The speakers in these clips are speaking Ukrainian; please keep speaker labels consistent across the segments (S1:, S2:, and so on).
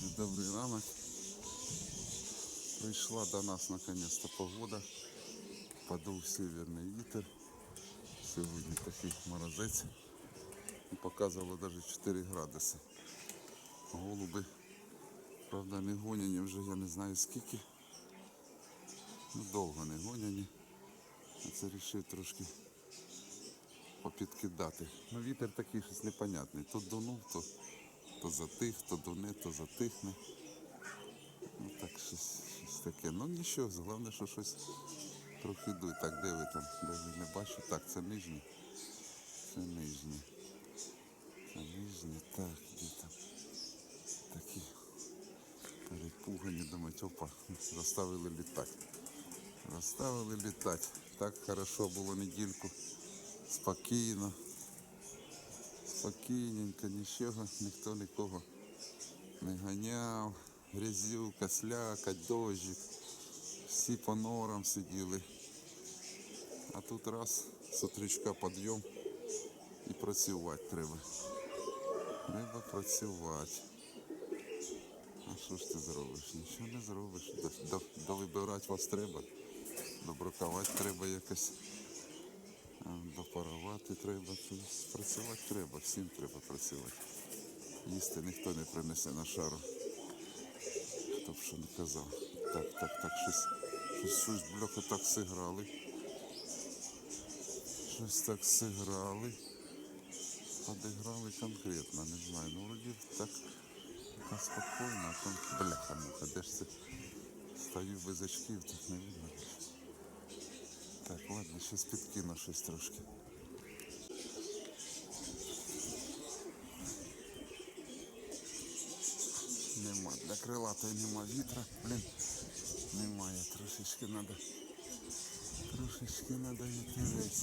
S1: Друзі, добрий ранок. Прийшла до нас наконец-то погода. Подув северний вітер. Сьогодні такий морозець. Показувало навіть 4 градуси. Голуби, правда, не гоняні вже я не знаю скільки. Ну, довго не гоняні. Це вирішив трошки попідкидати. Ну вітер такий щось непонятний. То дунув, то, то затих, то дуне, то затихне. Ну так щось, щось таке. Ну нічого, головне, що щось трохи дує. Так, де ви там? Де ви не бачу? Так, це нижній. Це нижній. Це нижній. Так, де там? Такі перепугані, думають, опа, заставили літати. Заставили літати. Так хорошо було недільку. Спокійно. Спокійненько, нічого, ніхто нікого не ганяв. Грязюка, сляка, дощик. Всі по норам сиділи. А тут раз з підйом і працювати треба. Треба працювати. А що ж ти зробиш? Нічого не зробиш. До- до- Довибирати вас треба. Добракувати треба якось. А, Допарувати треба. Працювати треба, всім треба працювати. Їсти ніхто не принесе на шару. Хто б що не казав. Так, так, так, щось, щось, щось бляха так сиграли. Щось так сиграли. Подіграли конкретно, не знаю. Ну вроді так, так спокійно, а там бляха муха, де ж це стою без очків, так не видно. Так, ладно, щось підкину щось трошки. Нема, для крилатої нема вітра, блін, немає, трошечки треба, трошечки треба вітерець.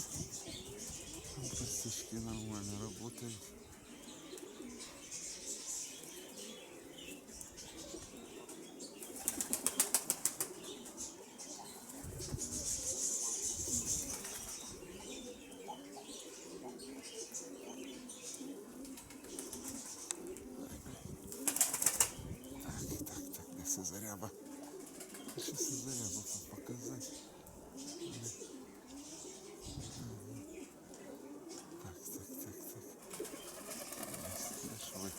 S1: Трошечки нормально работают. Так, так, так, де Сизаряба. Ще Сизаряба показати. Так, так, так, так. Де ж ви?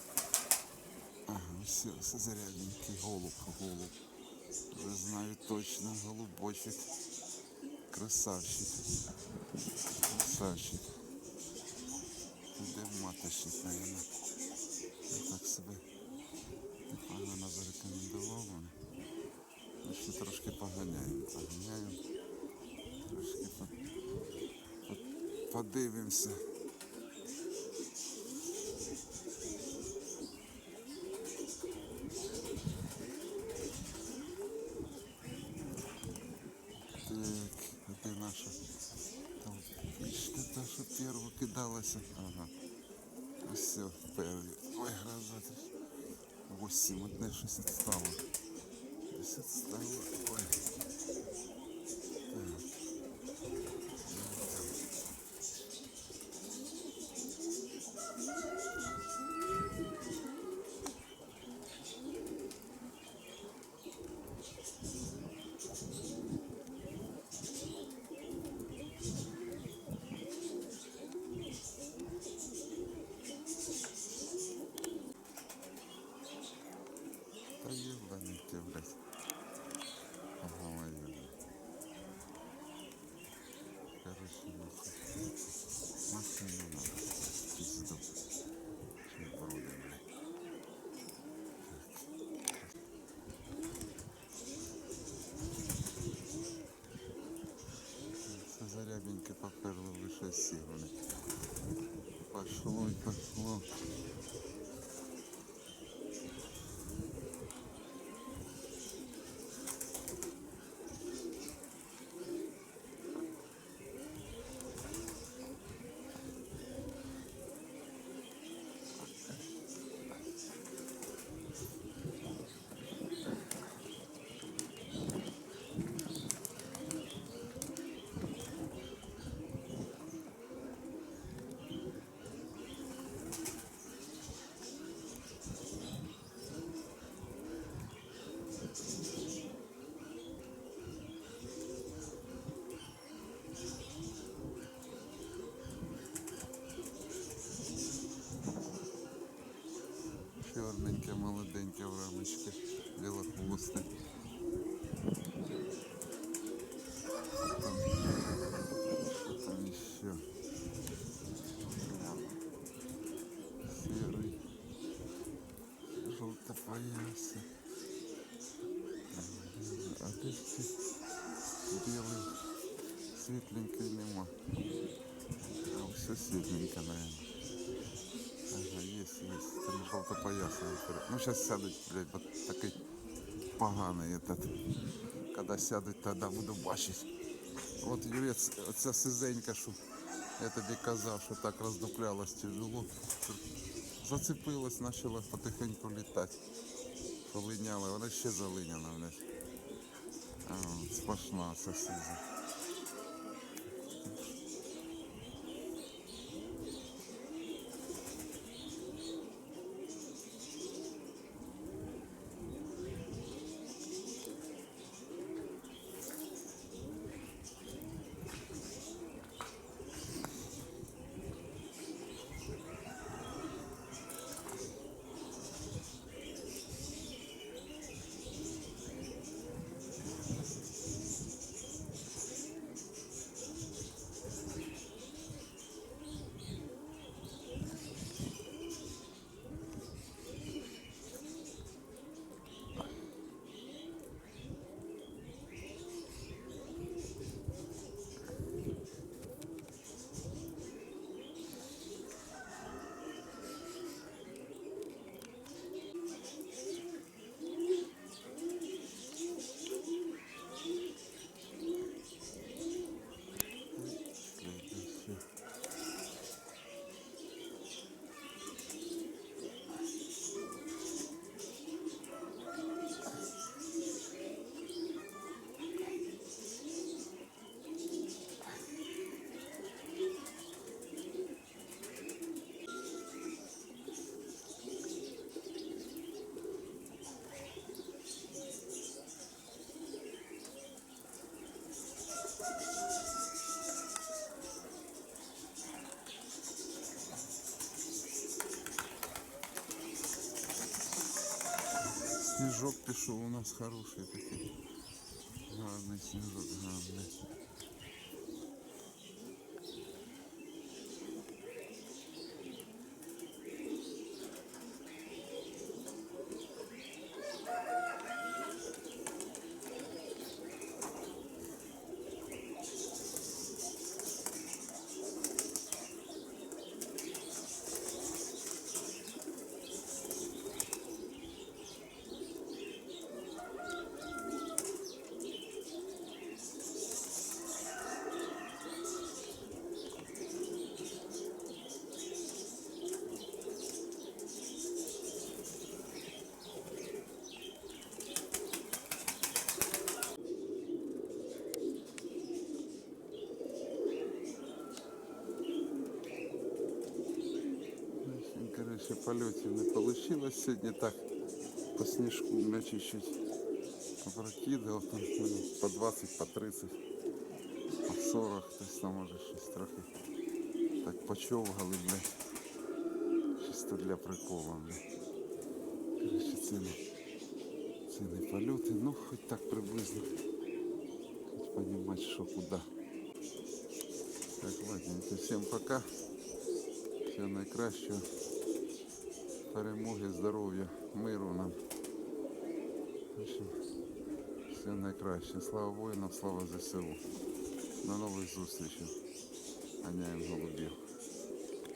S1: Ага, все, Сизарядненький голуб, голуб. Вже знаю точно, голубочек. Красавчик. Красавчик. Іде в маточник, наверное. Я так себе непогано зарекомендував ще трошки поганяємо, поганяємо. Трошки по- подивимося. Так, а де наша там пічка та, що першу. Ага. Все, перший. Ой, гроза. Восім, одне щось відстало. короче, Максимум не надо. Пизду. Чем брода, блядь. Зарябенько поперло выше силы. Пошло и пошло. Рамочці, білохвосте. Там, там ще? Серый, желтопоясый. А де ж ці білий, світленький нема. А все світленьке, наверное. Есть. Там желтопоясный. Ну, сейчас сядуть, блядь, вот такий поганий этот. Когда сядуть, тогда буду бачить. От Юрець, оця сизенька, що я тобі казав, що так роздуплялась тяжело. Зацепилась, почала потихеньку літати. Полиняла, вона ще залиняна, блядь. А, от, сплошна ця. Сніжок пішов у нас хороший такий. Гарний сніжок, гарний. Ну, Короче, польотів не вийшло сьогодні так. По сніжку мене чуть-чуть прокидав, там ну, по 20, по 30, по 40, тобто там може щось трохи так почовгали, бля. Чисто для прикола, бля. Короче, це не польоти, ну хоч так приблизно. Хоч понімати, що куди. Так, ладненько, всім пока. Всього найкращого. Перемоги, здоров'я, миру нам. Все найкраще. Слава воїнам, слава ЗСУ. До нових зустрічей. Ганяємо голубів.